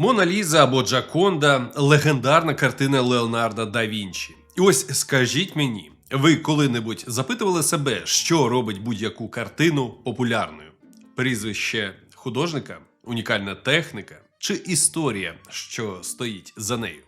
Мона Ліза або Джаконда легендарна картина Леонардо да Вінчі. І ось скажіть мені, ви коли-небудь запитували себе, що робить будь-яку картину популярною? Прізвище художника, унікальна техніка чи історія, що стоїть за нею?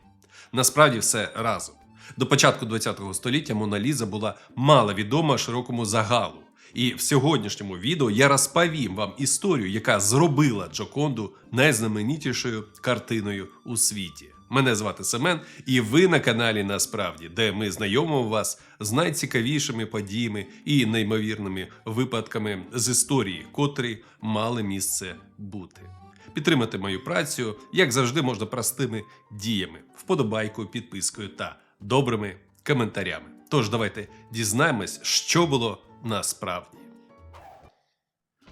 Насправді все разом. До початку ХХ століття Мона Ліза була мало відома широкому загалу. І в сьогоднішньому відео я розповім вам історію, яка зробила Джоконду найзнаменітішою картиною у світі. Мене звати Семен, і ви на каналі Насправді, де ми знайомимо вас з найцікавішими подіями і неймовірними випадками з історії, котрі мали місце бути. Підтримати мою працю, як завжди, можна простими діями, вподобайкою, підпискою та добрими коментарями. Тож давайте дізнаємось, що було насправді.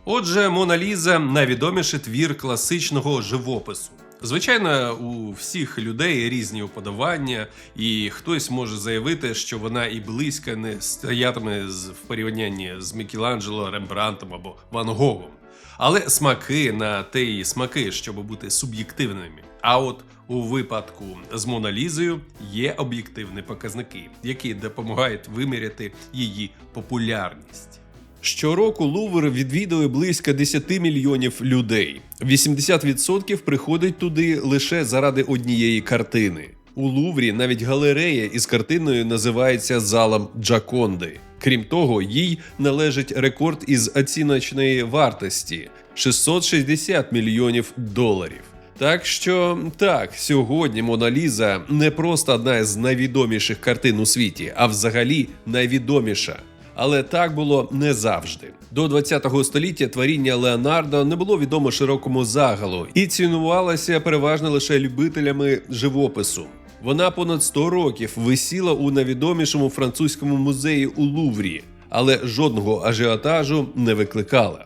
Отже, Мона Ліза найвідоміший твір класичного живопису. Звичайно, у всіх людей різні уподобання, і хтось може заявити, що вона і близько не стоятиме в порівнянні з Мікеланджело, Рембрантом або Ван Гогом. Але смаки на те і смаки, щоб бути суб'єктивними. А от у випадку з Мона Лізою є об'єктивні показники, які допомагають виміряти її популярність. Щороку Лувр відвідує близько 10 мільйонів людей. 80% приходить туди лише заради однієї картини. У Луврі навіть галерея із картиною називається залом Джаконди. Крім того, їй належить рекорд із оціночної вартості 660 мільйонів доларів. Так що так, сьогодні Мона Ліза не просто одна з найвідоміших картин у світі, а взагалі найвідоміша. Але так було не завжди. До 20-го століття творіння Леонардо не було відомо широкому загалу і цінувалося переважно лише любителями живопису. Вона понад 100 років висіла у найвідомішому французькому музеї у Луврі, але жодного ажіотажу не викликала.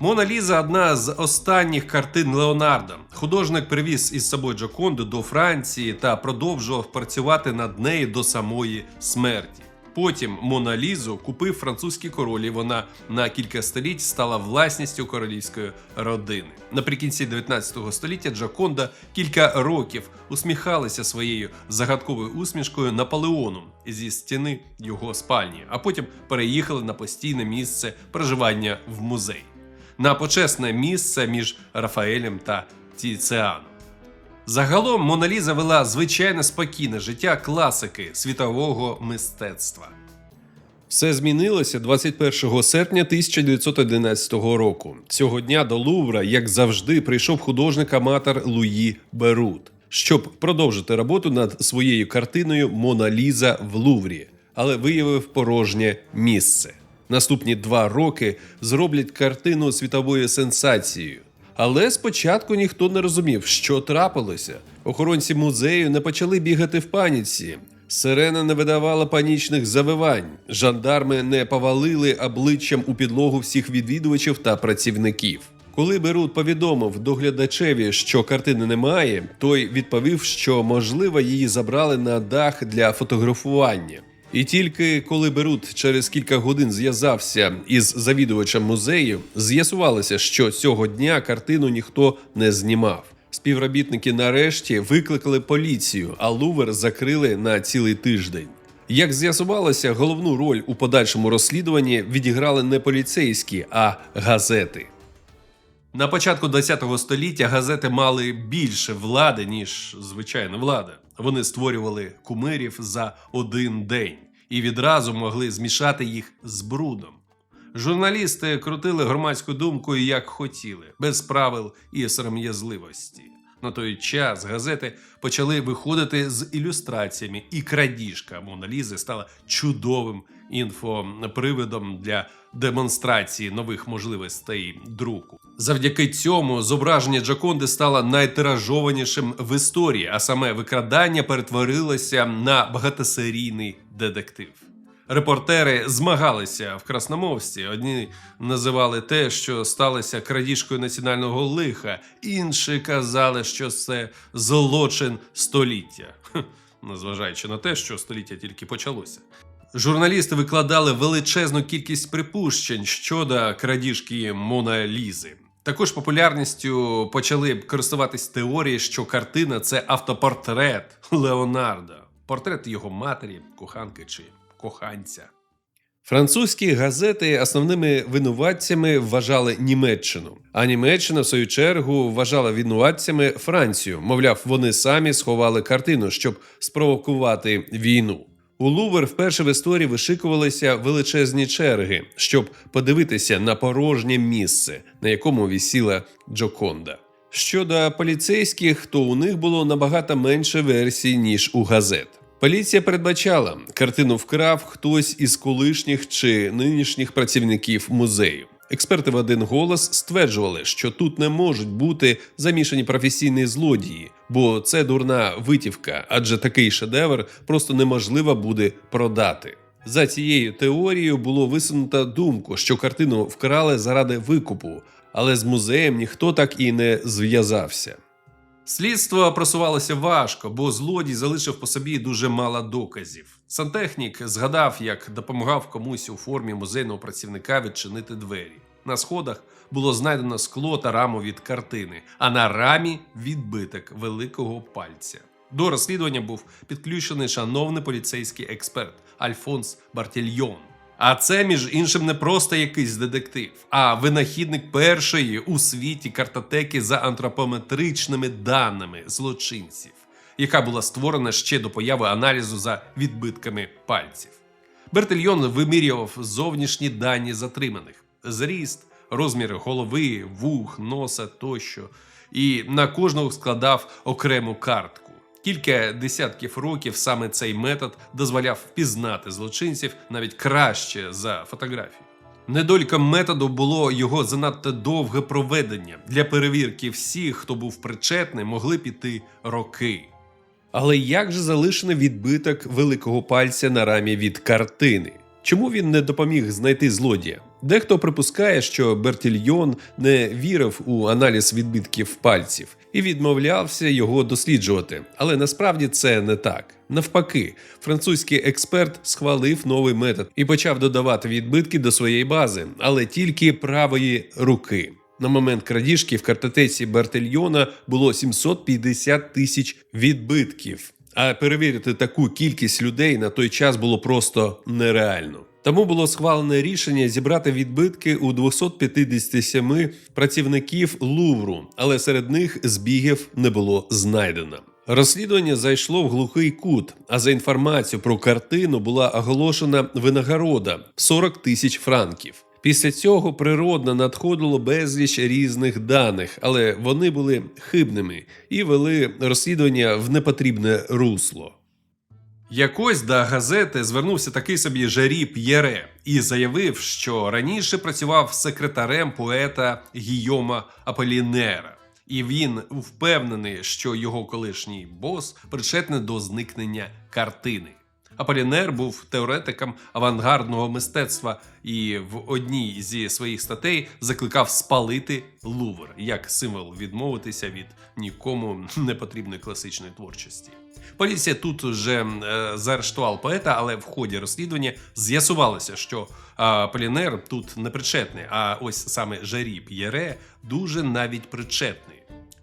Мона Ліза одна з останніх картин Леонардо. Художник привіз із собою Джоконду до Франції та продовжував працювати над нею до самої смерті. Потім Мона Лізу купив французький король, і вона на кілька століть стала власністю королівської родини. Наприкінці 19 століття Джоконда кілька років усміхалася своєю загадковою усмішкою Наполеоном зі стіни його спальні, а потім переїхали на постійне місце проживання в музей на почесне місце між Рафаелем та Тіціаном. Загалом Мона Ліза вела звичайне спокійне життя класики світового мистецтва. Все змінилося 21 серпня 1911 року. Цього дня до Лувра, як завжди, прийшов художник-аматор Луї Берут, щоб продовжити роботу над своєю картиною Мона Ліза в Луврі, але виявив порожнє місце. Наступні два роки зроблять картину світовою сенсацією. Але спочатку ніхто не розумів, що трапилося. Охоронці музею не почали бігати в паніці. Сирена не видавала панічних завивань. Жандарми не повалили обличчям у підлогу всіх відвідувачів та працівників. Коли Берут повідомив доглядачеві, що картини немає, той відповів, що можливо її забрали на дах для фотографування. І тільки коли Берут через кілька годин зв'язався із завідувачем музею, з'ясувалося, що цього дня картину ніхто не знімав. Співробітники нарешті викликали поліцію, а Лувер закрили на цілий тиждень. Як з'ясувалося, головну роль у подальшому розслідуванні відіграли не поліцейські, а газети. На початку ХХ століття газети мали більше влади, ніж звичайна влада. Вони створювали кумирів за один день і відразу могли змішати їх з брудом. Журналісти крутили громадську думку як хотіли, без правил і сором'язливості. На той час газети почали виходити з ілюстраціями, і крадіжка Мона Лізи стала чудовим інфоприводом для демонстрації нових можливостей друку. Завдяки цьому зображення Джаконди стало найтиражованішим в історії, а саме викрадання перетворилося на багатосерійний детектив. Репортери змагалися в красномовстві. Одні називали те, що сталося крадіжкою національного лиха, інші казали, що це злочин століття, незважаючи на те, що століття тільки почалося. Журналісти викладали величезну кількість припущень щодо крадіжки Мона Лізи. Також популярністю почали користуватись теорії, що картина це автопортрет Леонардо, портрет його матері, коханки чи коханця. Французькі газети основними винуватцями вважали Німеччину, а Німеччина, в свою чергу, вважала винуватцями Францію. Мовляв, вони самі сховали картину, щоб спровокувати війну. У Лувр вперше в історії вишикувалися величезні черги, щоб подивитися на порожнє місце, на якому вісіла Джоконда. Щодо поліцейських, то у них було набагато менше версій, ніж у газет. Поліція передбачала, картину вкрав хтось із колишніх чи нинішніх працівників музею. Експерти в один голос стверджували, що тут не можуть бути замішані професійні злодії, бо це дурна витівка, адже такий шедевр просто неможливо буде продати. За цією теорією було висунуто думку, що картину вкрали заради викупу, але з музеєм ніхто так і не зв'язався. Слідство просувалося важко, бо злодій залишив по собі дуже мало доказів. Сантехнік згадав, як допомагав комусь у формі музейного працівника відчинити двері. На сходах було знайдено скло та раму від картини, а на рамі відбиток великого пальця. До розслідування був підключений шановний поліцейський експерт Альфонс Бартільйон. А це, між іншим, не просто якийсь детектив, а винахідник першої у світі картотеки за антропометричними даними злочинців, яка була створена ще до появи аналізу за відбитками пальців. Бертельйон вимірював зовнішні дані затриманих: зріст, розмір голови, вух, носа тощо, і на кожного складав окрему картку. Кілька десятків років саме цей метод дозволяв впізнати злочинців навіть краще за фотографії. Недоліком методу було його занадто довге проведення. Для перевірки всіх, хто був причетний, могли піти роки. Але як же залишений відбиток великого пальця на рамі від картини? Чому він не допоміг знайти злодія? Дехто припускає, що Бертільйон не вірив у аналіз відбитків пальців і відмовлявся його досліджувати. Але насправді це не так. Навпаки, французький експерт схвалив новий метод і почав додавати відбитки до своєї бази, але тільки правої руки. На момент крадіжки в картотеці Бертельйона було 750 тисяч відбитків. А перевірити таку кількість людей на той час було просто нереально. Тому було схвалене рішення зібрати відбитки у 257 працівників Лувру, але серед них збігів не було знайдено. Розслідування зайшло в глухий кут, а за інформацію про картину була оголошена винагорода 40 тисяч франків. Після цього природно надходило безліч різних даних, але вони були хибними і вели розслідування в непотрібне русло. Якось до газети звернувся такий собі Жарі П'єре і заявив, що раніше працював секретарем поета Гійома Аполінера, і він впевнений, що його колишній бос причетний до зникнення картини. Аполінер був теоретиком авангардного мистецтва і в одній зі своїх статей закликав спалити Лувр як символ відмовитися від нікому не потрібної класичної творчості. Поліція тут вже заарештувала поета, але в ході розслідування з'ясувалося, що Полінер тут не причетний, а ось саме Жарі П'єре дуже навіть причетний.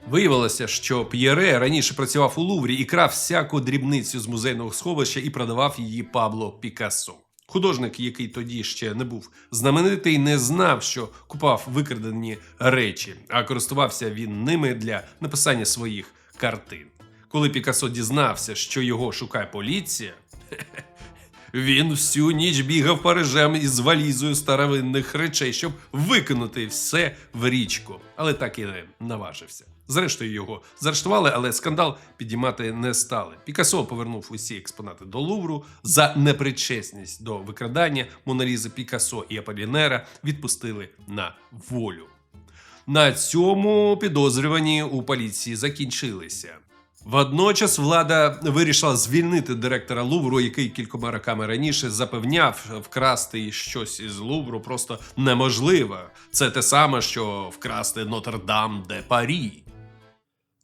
Виявилося, що П'єре раніше працював у Луврі і крав всяку дрібницю з музейного сховища і продавав її Пабло Пікассо. Художник, який тоді ще не був знаменитий, не знав, що купав викрадені речі, а користувався він ними для написання своїх картин. Коли Пікассо дізнався, що його шукає поліція, він всю ніч бігав Парижем із валізою старовинних речей, щоб викинути все в річку, але так і не наважився. Зрештою, його заарештували, але скандал підіймати не стали. Пікассо повернув усі експонати до Лувру за непричесність до викрадання Моналізи Пікассо і Аполінера відпустили на волю. На цьому підозрювані у поліції закінчилися. Водночас влада вирішила звільнити директора Лувру, який кількома роками раніше запевняв, вкрасти щось із Лувру просто неможливо. Це те саме, що вкрасти Нотр-Дам де Парі.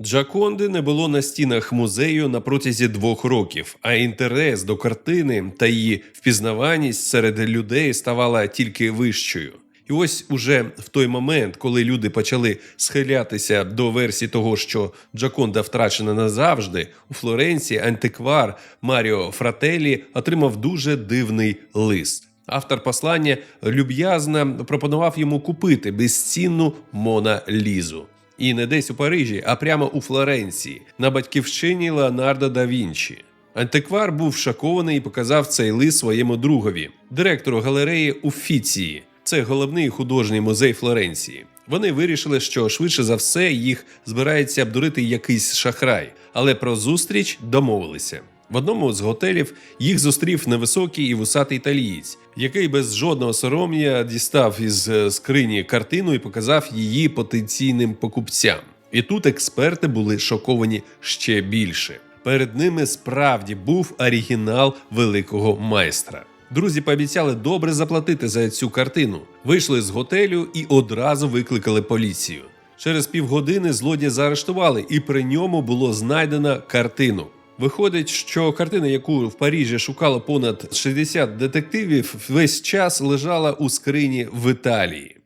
Джаконди не було на стінах музею на протязі двох років, а інтерес до картини та її впізнаваність серед людей ставала тільки вищою. І ось уже в той момент, коли люди почали схилятися до версії того, що Джаконда втрачена назавжди, у Флоренції антиквар Маріо Фрателі отримав дуже дивний лист. Автор послання люб'язно пропонував йому купити безцінну Мона Лізу. І не десь у Парижі, а прямо у Флоренції, на батьківщині Леонардо да Вінчі. Антиквар був шокований і показав цей лист своєму другові, директору галереї Уфіції. Це головний художній музей Флоренції. Вони вирішили, що швидше за все їх збирається обдурити якийсь шахрай, але про зустріч домовилися. В одному з готелів їх зустрів невисокий і вусатий італієць, який без жодного сором'я дістав із е, скрині картину і показав її потенційним покупцям. І тут експерти були шоковані ще більше. Перед ними справді був оригінал великого майстра. Друзі пообіцяли добре заплатити за цю картину. Вийшли з готелю і одразу викликали поліцію. Через півгодини злодія заарештували, і при ньому було знайдено картину. Виходить, що картина, яку в Парижі шукало понад 60 детективів, весь час лежала у скрині в Італії.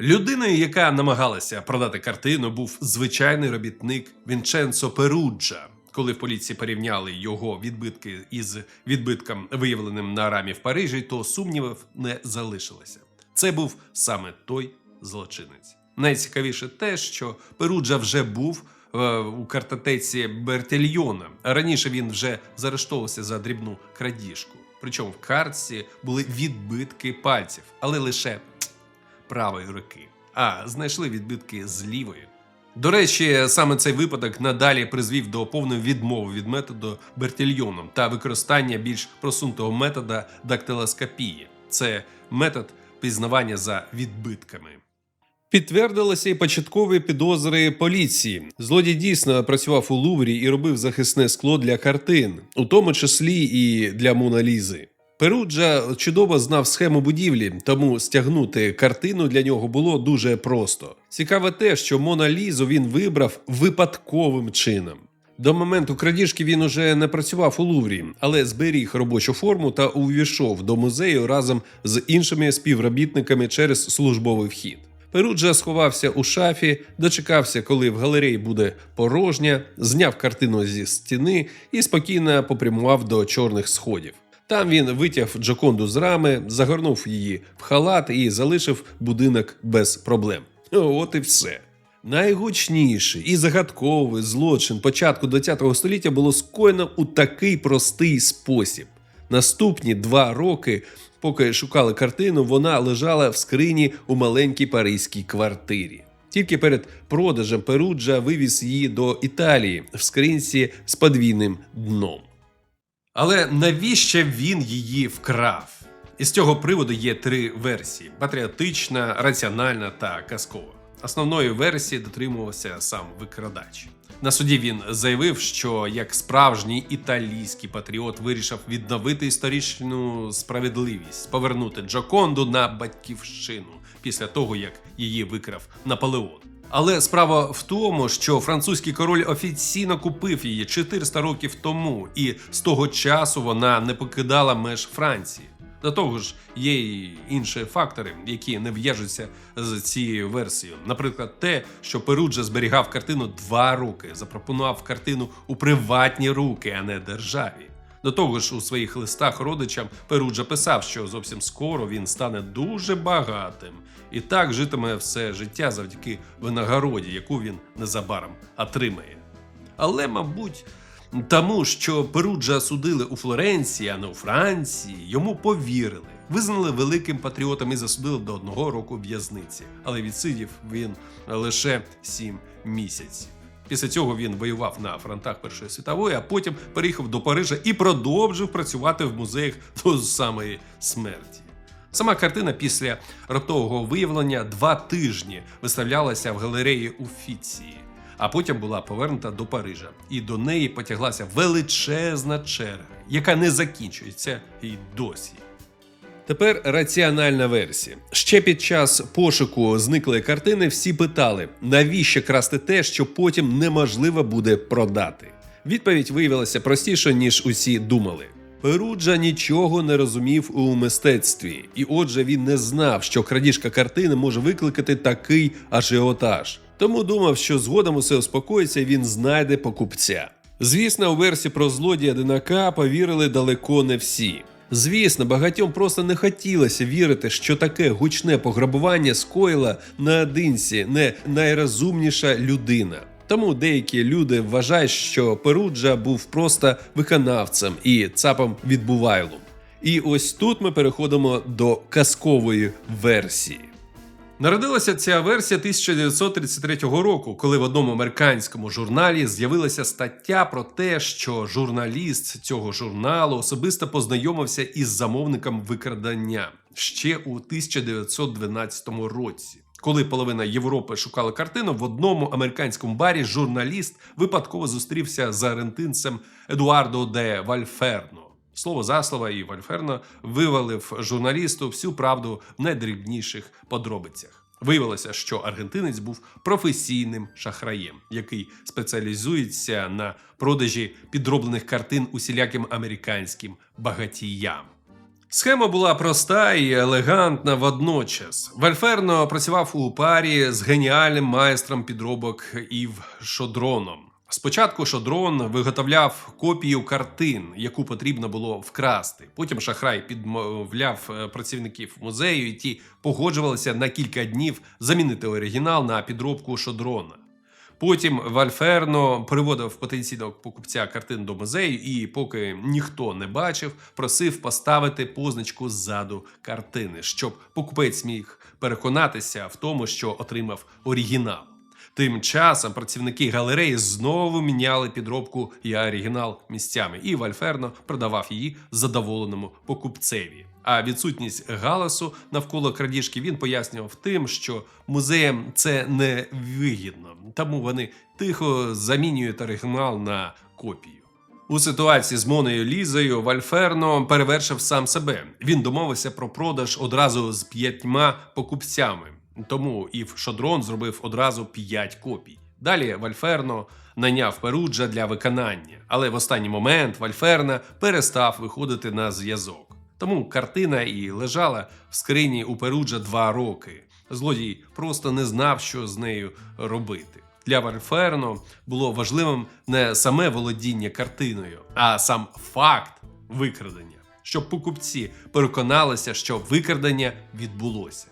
Людиною, яка намагалася продати картину, був звичайний робітник Вінченцо Перуджа. Коли в поліції порівняли його відбитки із відбитком, виявленим на рамі в Парижі, то сумнівів не залишилося. Це був саме той злочинець. Найцікавіше те, що Перуджа вже був у картотеці Бертельйона. Раніше він вже заарештовувався за дрібну крадіжку. Причому в картці були відбитки пальців, але лише правої руки. А знайшли відбитки з лівої. До речі, саме цей випадок надалі призвів до повної відмови від методу Бертільйоном та використання більш просунутого метода дактилоскопії. Це метод пізнавання за відбитками. Підтвердилися і початкові підозри поліції. Злодій дійсно працював у Луврі і робив захисне скло для картин, у тому числі і для Мона Лізи. Перуджа чудово знав схему будівлі, тому стягнути картину для нього було дуже просто. Цікаве те, що Мона Лізу він вибрав випадковим чином. До моменту крадіжки він уже не працював у Луврі, але зберіг робочу форму та увійшов до музею разом з іншими співробітниками через службовий вхід. Перуджа сховався у шафі, дочекався, коли в галереї буде порожня, зняв картину зі стіни і спокійно попрямував до чорних сходів. Там він витяг Джоконду з рами, загорнув її в халат і залишив будинок без проблем. От і все. Найгучніший і загадковий злочин початку ХХ століття було скоєно у такий простий спосіб. Наступні два роки, поки шукали картину, вона лежала в скрині у маленькій паризькій квартирі. Тільки перед продажем Перуджа вивіз її до Італії в скринці з подвійним дном. Але навіщо він її вкрав? Із цього приводу є три версії: патріотична, раціональна та казкова. Основної версії дотримувався сам викрадач. На суді він заявив, що як справжній італійський патріот вирішив відновити історичну справедливість, повернути Джоконду на батьківщину після того, як її викрав Наполеон. Але справа в тому, що французький король офіційно купив її 400 років тому, і з того часу вона не покидала меж Франції. До того ж, є й інші фактори, які не в'яжуться з цією версією. Наприклад, те, що Перуджа зберігав картину два роки, запропонував картину у приватні руки, а не державі. До того ж, у своїх листах родичам Перуджа писав, що зовсім скоро він стане дуже багатим і так житиме все життя завдяки винагороді, яку він незабаром отримає. Але, мабуть, тому що Перуджа судили у Флоренції, а не у Франції, йому повірили, визнали великим патріотом і засудили до одного року в'язниці. Але відсидів він лише сім місяців. Після цього він воював на фронтах Першої світової, а потім переїхав до Парижа і продовжив працювати в музеях до самої смерті. Сама картина після раптового виявлення два тижні виставлялася в галереї Уфіції, а потім була повернута до Парижа, і до неї потяглася величезна черга, яка не закінчується і досі. Тепер раціональна версія. Ще під час пошуку зниклої картини всі питали, навіщо красти те, що потім неможливо буде продати. Відповідь виявилася простіше, ніж усі думали. Перуджа нічого не розумів у мистецтві, і отже він не знав, що крадіжка картини може викликати такий ажіотаж. Тому думав, що згодом усе успокоїться він знайде покупця. Звісно, у версії про злодія Динака повірили далеко не всі. Звісно, багатьом просто не хотілося вірити, що таке гучне пограбування скоїла наодинці не найрозумніша людина. Тому деякі люди вважають, що Перуджа був просто виконавцем і цапом відбувайлом. І ось тут ми переходимо до казкової версії. Народилася ця версія 1933 року, коли в одному американському журналі з'явилася стаття про те, що журналіст цього журналу особисто познайомився із замовником викрадання ще у 1912 році. Коли половина Європи шукала картину, в одному американському барі журналіст випадково зустрівся з аргентинцем Едуардо де Вальферно. Слово за слово, і Вальферно вивалив журналісту всю правду в найдрібніших подробицях. Виявилося, що аргентинець був професійним шахраєм, який спеціалізується на продажі підроблених картин усіляким американським багатіям. Схема була проста і елегантна водночас. Вальферно працював у парі з геніальним майстром підробок Ів Шодроном. Спочатку Шодрон виготовляв копію картин, яку потрібно було вкрасти. Потім шахрай підмовляв е, працівників музею, і ті погоджувалися на кілька днів замінити оригінал на підробку Шодрона. Потім Вальферно приводив потенційного покупця картин до музею, і поки ніхто не бачив, просив поставити позначку ззаду картини, щоб покупець міг переконатися в тому, що отримав оригінал. Тим часом працівники галереї знову міняли підробку і оригінал місцями, і Вальферно продавав її задоволеному покупцеві. А відсутність галасу навколо крадіжки він пояснював тим, що музеям це не вигідно, тому вони тихо замінюють оригінал на копію. У ситуації з Моною Лізою Вальферно перевершив сам себе. Він домовився про продаж одразу з п'ятьма покупцями. Тому Ів Шодрон зробив одразу п'ять копій. Далі Вальферно найняв Перуджа для виконання, але в останній момент Вальферна перестав виходити на зв'язок. Тому картина і лежала в скрині у Перуджа два роки. Злодій просто не знав, що з нею робити. Для Вальферно було важливим не саме володіння картиною, а сам факт викрадення, щоб покупці переконалися, що викрадення відбулося.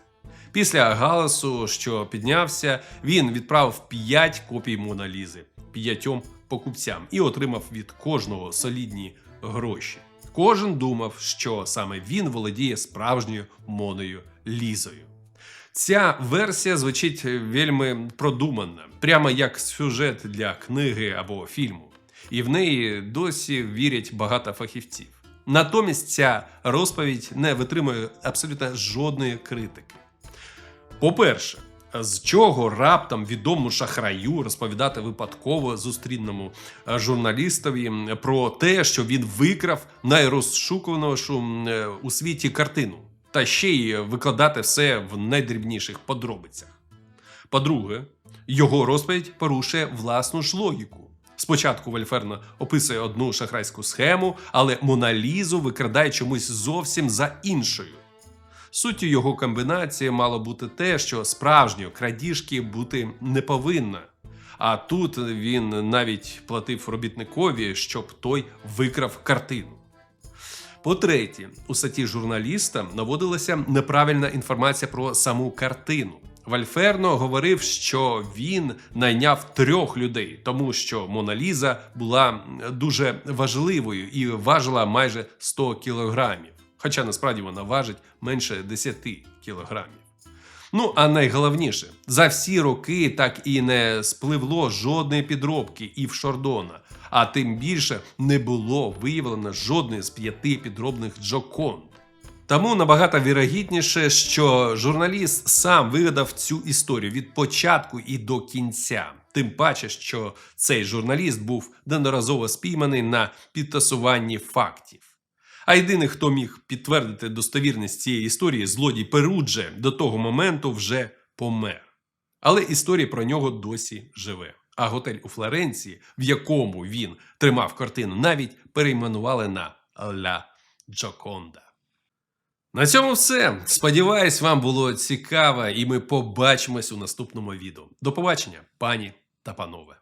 Після галасу, що піднявся, він відправив 5 копій Моналізи п'ятьом покупцям і отримав від кожного солідні гроші. Кожен думав, що саме він володіє справжньою моною Лізою. Ця версія звучить вельми продумана, прямо як сюжет для книги або фільму, і в неї досі вірять багато фахівців. Натомість ця розповідь не витримує абсолютно жодної критики. По-перше, з чого раптом відому шахраю розповідати випадково зустрінному е, журналістові про те, що він викрав найрозшукуванішу е, у світі картину, та ще й викладати все в найдрібніших подробицях. По-друге, його розповідь порушує власну ж логіку. Спочатку Вальферно описує одну шахрайську схему, але Моналізу викрадає чомусь зовсім за іншою. Суттю його комбінації мало бути те, що справжньої крадіжки бути не повинна. А тут він навіть платив робітникові, щоб той викрав картину. По-третє, у статті журналіста наводилася неправильна інформація про саму картину. Вальферно говорив, що він найняв трьох людей, тому що Моналіза була дуже важливою і важила майже 100 кілограмів хоча насправді вона важить менше 10 кілограмів. Ну а найголовніше, за всі роки так і не спливло жодної підробки і в Шордона, а тим більше не було виявлено жодної з п'яти підробних Джоконд. Тому набагато вірогідніше, що журналіст сам вигадав цю історію від початку і до кінця. Тим паче, що цей журналіст був неодноразово спійманий на підтасуванні фактів. А єдиний, хто міг підтвердити достовірність цієї історії, злодій Перудже до того моменту вже помер. Але історія про нього досі живе. А готель у Флоренції, в якому він тримав картину, навіть перейменували на Ля Джоконда. На цьому все. Сподіваюсь, вам було цікаво, і ми побачимось у наступному відео. До побачення, пані та панове.